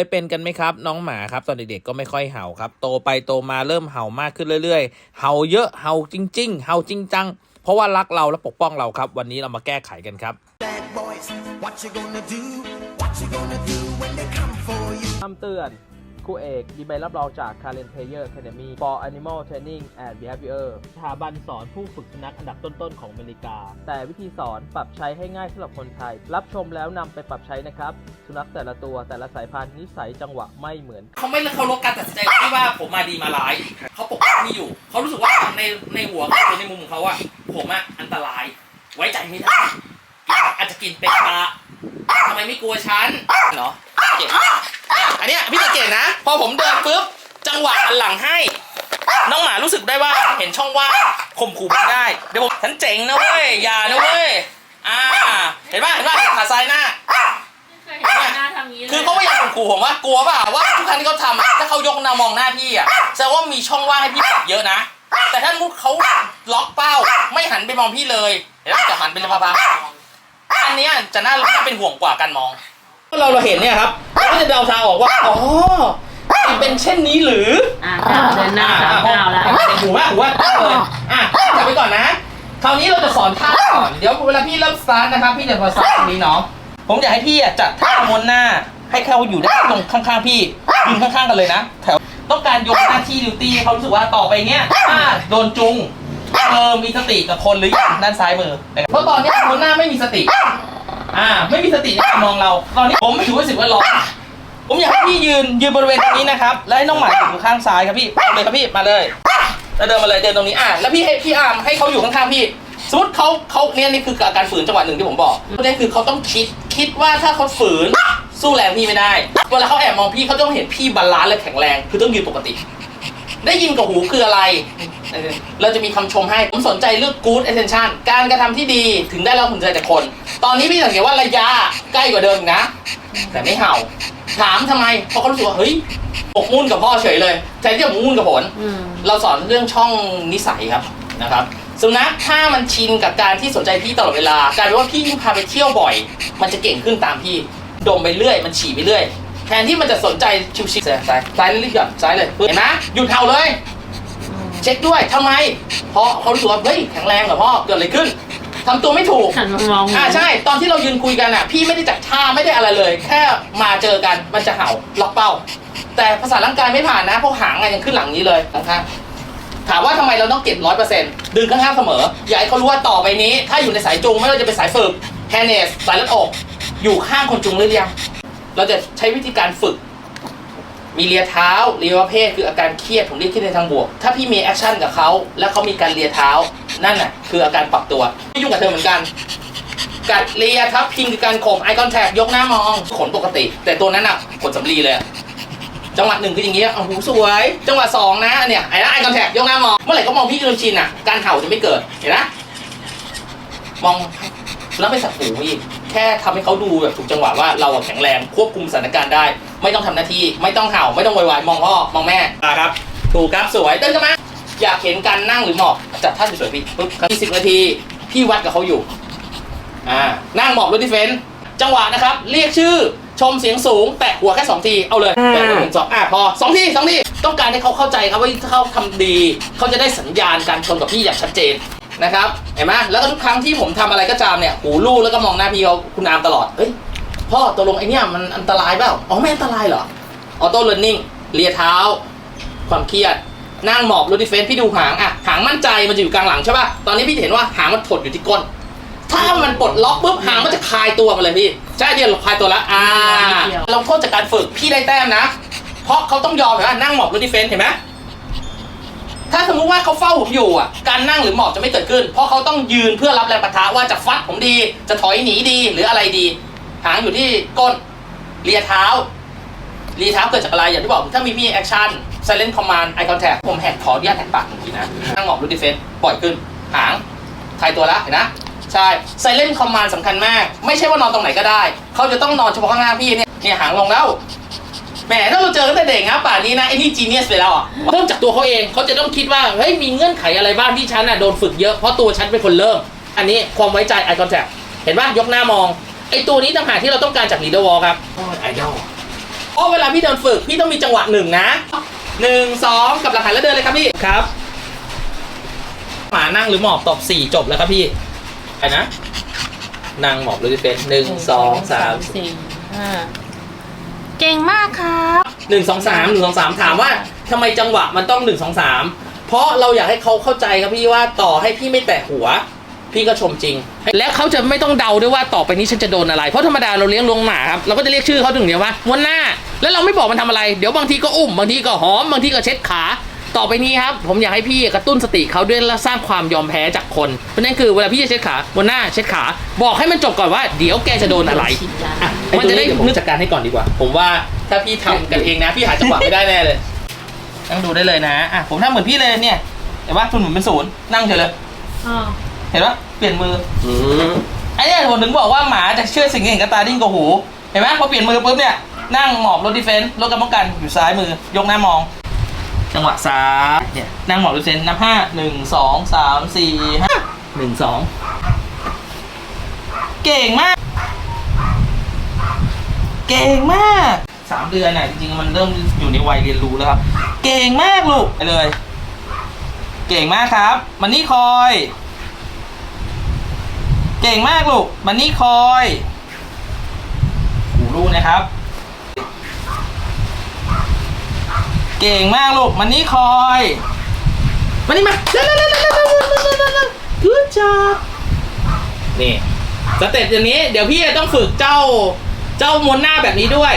ยเป็นกันไหมครับ น้องหมาครับตอนเด็กๆก็ไม่ค่อยเห่าครับ โตไปโตมาเริ่มเห่ามากขึ้นเรื่อยๆ เห่าเยอะเห่าจริง ๆ เห่าจริงจังเพราะว่ารักเราและปกป้องเราครับ วันนี้เรามาแก้ไขกันครับ Bad boys, what you gonna do? What you gonna do when they come for you? คำเตือน ครูเอกมีใบรับรองจาก Karen Player Academy for Animal Training and Behavior สถาบันสอนผู้ฝึกสุนัขอันดับต้นๆของอเมริกา แต่วิธีสอนปรับใช้ให้ง่ายสำหรับคนไทย รับชมแล้วนำไปปรับใช้นะครับ สุนัขแต่ละตัวแต่ละสายพันธุ์นิสัยจังหวะไม่เหมือน เขาไม่เคารพการตัดสินใจที่ว่าผมมาดีมาร้าย เขาปกป้องพี่อยู่ เขารู้สึกว่าในในหัวเขาในมุมของเขาอะผมอะอันตราย ไว้ใจไม่ได้กินอาจจะกินเป็ดปลาทำไมไม่กลัวฉันเนาะเก่ง เนี่ยอันเนี้ยพี่สังเกตนะ พอผมเดินปุ๊บจังหวะหันหลังให้ น้องหมารู้สึกได้ว่าเห็นช่องว่างข่มขู่ผมได้ เดี๋ยวผมฉันเจ๋งนะเว้ยอย่านะเว้ยอ่า เห็นป่ะเห็นป่ะขาซ้ายหน้าเคยเห็นหน้าทำงี้เลยคือเขาไม่อยากข่มขู่ผมว่ากลัวเปล่าว่าทุกครั้งที่เขาทำอะถ้าเขายกหน้ามองหน้าพี่อะแสดงว่ามีช่องว่างให้พี่ปรับเยอะนะ แต่ถ้ามุดเขาล็อกเป้าไม่หันไปมองพี่เลยเดี๋ยวจะหันเป็นพาพาอันเนี้ยจะน่าน่าเป็นห่วงกว่าการมอง เราเราเห็นเนี่ยครับเราก็จะเดาทางออกว่าอ๋อมันเป็นเช่นนี้หรืออะเดินหน้าสามก้าวแล้วหูว่าหูว่าเลยอะจับไปก่อนนะคราวนี้เราจะสอนท่าก่อนเดี๋ยวเวลาพี่เริ่มสตาร์ทนะครับพี่จะมาสอนตรงนี้เนาะผมอยากให้พี่อะจัดท่าม้วนหน้า ให้เขาอยู่ได้ตรงข้างๆพี่ยืนข้างๆกันเลยนะแถวต้องการโยนหน้าที่ดิวตี้ให้เขารู้สึกว่าต่อไปเนี้ยถ้าโดนจุงเออมีสติกับคนหรือยังด้านซ้ายมือนะครับเพราะตอนเนี้ยม้วนหน้าไม่มีสติ อ่า ไม่มีสติในการมองเรา ตอนนี้ผมถือว่าสิ่งแวดล้อมผมอยากให้พี่ยืนยืนบริเวณตรงนี้นะครับ และให้น้องหมาอยู่ข้างซ้ายครับพี่เอาเลยครับพี่มาเลยแล้วเดินมาเลยเดินตรงนี้อะแล้วพี่ให้พี่อาร์มให้เขาอยู่ข้างๆพี่สมมติเขาเขาเนี่ยนี่คืออาการฝืนจังหวะหนึ่งที่ผมบอกประเด็นคือเขาต้องคิดคิดว่าถ้าเขาฝืนสู้แรงพี่ไม่ได้เวลาเขาแอบมองพี่เขาต้องเห็นพี่บาลานซ์และแข็งแรง คือต้องยืนปกติ ได้ยินกับหูคืออะไร เราจะมีคำชมให้ ผมสนใจเรื่อง good attention การกระทำที่ดีถึงได้รับผลใจจากคน ตอนนี้พี่สังเกตว่าระยะใกล้กว่าเดิมอีกนะ แต่ไม่เห่า ถามทำไม เพราะเขารู้สึกว่า เฮ้ยหมกมุ่นกับพ่อเฉยเลยแทนที่จะหมกมุ่นกับผลอืมเราสอนเรื่องช่องนิสัยครับนะครับสุนัขถ้ามันชินกับการที่สนใจพี่ตลอดเวลากลายเป็นว่าพี่ยิ่งพาไปเที่ยวบ่อย มันจะเก่งขึ้นตามพี่ ดมไปเรื่อย มันฉี่ไปเรื่อยแทนที่มันจะสนใจชิวๆซ้ายซ้ายซ้ายรีบหย่อนซ้ายเลยเห็นไหมหยุดเห่าเลย เช็คด้วยทำไม เพราะเขารู้สึกว่าเฮ้ยแข็งแรงเหรอพ่อเกิดอะไรขึ้นทำตัวไม่ถูก หันมามองอ่าใช่ ตอนที่เรายืนคุยกันอะ พี่ไม่ได้จัดท่าไม่ได้อะไรเลย แค่มาเจอกันมันจะเห่าล็อกเป้า แต่ภาษาร่างกายไม่ผ่านนะเพราะหางอะยังขึ้นหลังนี้เลยนะคะถามว่าทำไมเราต้องเก็บร้อยเปอร์เซ็นต์ดึงข้างๆเสมอ อยากให้เขารู้ว่าต่อไปนี้ ถ้าอยู่ในสายจูงไม่ว่าจะเป็นสายฝึกแฮนเนสสายเลือดอก อยู่ข้างคนจูงหรือยัง เราจะใช้วิธีการฝึก มีเลียเท้าเลียประเภทคืออาการเครียดผมเรียกเครียดในทางบวก ถ้าพี่มีแอคชั่นกับเขาแล้วเขามีการเลียเท้านั่นน่ะคืออาการปรับตัวไม่ยุ่งกับเธอเหมือนกัน กัดเลียทับพิงคือการข่มไอคอนแทคยกหน้ามองขนปกติ แต่ตัวนั้นอะขนสำลีเลยจังหวะหนึ่งคืออย่างเงี้ยโอ้โหสวย จังหวะสองนะเนี่ยไอ้นะไอคอนแทคยกหน้ามอง เมื่อไหร่ก็มองพี่จนชินอะ การเห่าจะไม่เกิด เห็นนะมองแล้วไม่สับหูอีก แค่ทำให้เขาดูแบบถูกจังหวะว่าเราอะแข็งแรงควบคุมสถานการณ์ได้ ไม่ต้องทำหน้าที่ ไม่ต้องเห่า ไม่ต้องโวยวายมองพ่อมองแม่อะครับ ถูกครับสวยเดินกันมาอยากเห็นการนั่งหรือหมอบจัดท่าสวยๆพี่ปุ๊บยี่สิบนาทีพี่วัดกับเขาอยู่อ่านั่งหมอบรถดิเฟนต์จังหวะนะครับ เรียกชื่อชมเสียงสูง แตะหัวแค่สองทีเอาเลยแตะหัวหนึ่งสองอะพอสองทีสองทีต้องการให้เขาเข้าใจครับว่าถ้าเขาทำดี เขาจะได้สัญญาณการชนกับพี่อย่างชัดเจน นะครับเห็นไหมแล้วก็ทุกครั้งที่ผมทำอะไรก็ตามเนี่ยหูลู่แล้วก็มองหน้าพี่เขาคุณอามตลอดเฮ้ยพ่อตกลงไอเนี่ยมันอันตรายเปล่าอ๋อไม่อันตรายเหรอออโต้เลิร์นนิ่งเลียเท้า ความเครียดนั่งหมอบรถดิเฟนต์พี่ดูหางอะหางมั่นใจมันจะอยู่กลางหลังใช่ป่ะตอนนี้พี่เห็นว่าหางมันถดอยู่ที่ก้น ถ้ามันปลดล็อกปุ๊บหางมันจะคลายตัวมาเลยพี่ใช่เดียวคลายตัวแล้วอ่าลงโทษจากการฝึกพี่ได้แต้มนะ เพราะเขาต้องยอมเห็นไหมนั่งหมอบรถดิเฟนต์เห็นไหม ถ้าสมมติว่าเขาเฝ้าผมอยู่อะ การนั่งหรือหมอบจะไม่เกิดขึ้น เพราะเขาต้องยืนเพื่อรับแรงปะทะว่าจะฟัดผมดี จะถอยหนีดีหรืออะไรดี หางอยู่ที่ก้นเลียเท้าเลียเท้าเกิดจากอะไรอย่างที่บอกถ้ามีพี่แอคชั่น silent command eye contact ผมแหกขออนุญาตแหกปากหนึ่งทีนะนั่งหมอบรูดิเฟนปล่อยขึ้น หางทายตัวละเห็นนะ ใช่ silent command สำคัญมาก ไม่ใช่ว่านอนตรงไหนก็ได้ เขาจะต้องนอนเฉพาะข้างหน้าพี่เนี่ยเนี่ยหางลงแล้ว แหมถ้าเราเจอกันแต่เด็กนะป่านนี้นะไอ้นี่จีเนียสไปแล้วอะเริ่มจากตัวเขาเองเขาจะต้องคิดว่าเฮ้ยมีเงื่อนไขอะไรบ้างที่ฉันอะโดนฝึกเยอะเพราะตัวฉันเป็นคนเริ่ม อันนี้ความไว้ใจ eye contact เห็นป่ะยกหน้ามองไอ้ตัวนี้ต่างหากที่เราต้องการจาก leader wall ครับไอดอลเพราะเวลาพี่เดินฝึกพี่ต้องมีจังหวะหนึ่งนะหนึ่งสองกับหลักฐานแล้วเดินเลยครับพี่ครับหมานั่งหรือหมอบตบสี่จบแล้วครับพี่ไปนะนั่งหมอบเลยเป็นหนึ่งสองสามสี่ห้า เก่งมากครับหนึ่งสองสามหนึ่งสองสามถามว่าทำไมจังหวะมันต้องหนึ่งสองสามเพราะเราอยากให้เขาเข้าใจครับพี่ว่าต่อให้พี่ไม่แตะหัว พี่ก็ชมจริง แล้วเขาจะไม่ต้องเดาด้วยว่าต่อไปนี้ฉันจะโดนอะไรเพราะธรรมดาเราเลี้ยงลวงหมาครับเราก็จะเรียกชื่อเขาถึงเดียวว่าม้วนหน้า แล้วเราไม่บอกมันทำอะไร เดี๋ยวบางทีก็อุ้มบางทีก็หอมบางทีก็เช็ดขา ต่อไปนี้ครับผมอยากให้พี่กระตุ้นสติเขาด้วยและสร้างความยอมแพ้จากคน เพราะนั่นคือเวลาพี่จะเช็ดขาบนหน้าเช็ดขา บอกให้มันจบก่อนว่าเดี๋ยวแกจะโดนอะไรอะมันจะได้นึกจัดการให้ก่อนดีกว่า ผมว่าถ้าพี่ทำกันเองนะ พี่หาจังหวะไม่ได้แน่เลย นั่งดูได้เลยนะอะผมทำเหมือนพี่เลยเนี่ยเห็นปะทุนหมุนเป็นศูนย์นั่งเฉยเลยอ้าวเห็นปะเปลี่ยนมือไอ้เนี่ยผมถึงบอกว่าหมาจะเชื่อสิ่งที่เห็นกับตาดิ้งกับหู เห็นไหมพอเปลี่ยนมือปุ๊บเนี่ยนั่งหมอบรถดิเฟนซ์รถกำป้องกันอยู่ซ้ายมือ ยกหน้ามอง จังหวะซ้ายเนี่ยนั่งหมอบดิเฟนนับห้าหนึ่งสองสามสี่ห้าหนึ่งสองเก่งมาก เก่งมากสามเดือนน่ะจริงๆมันเริ่มอยู่ในวัยเรียนรู้แล้วครับ เก่งมากลูกไปเลย เก่งมากครับ มันนี่คอย เก่งมากลูก มันนี่คอยหูรูนะครับ เก่งมากลูกมันนี่คอยมันนี่มาเร็วๆๆๆๆๆๆๆ Good job นี่สเต็ปอย่างนี้ เดี๋ยวพี่จะต้องฝึกเจ้า เจ้าม้วนหน้าแบบนี้ด้วย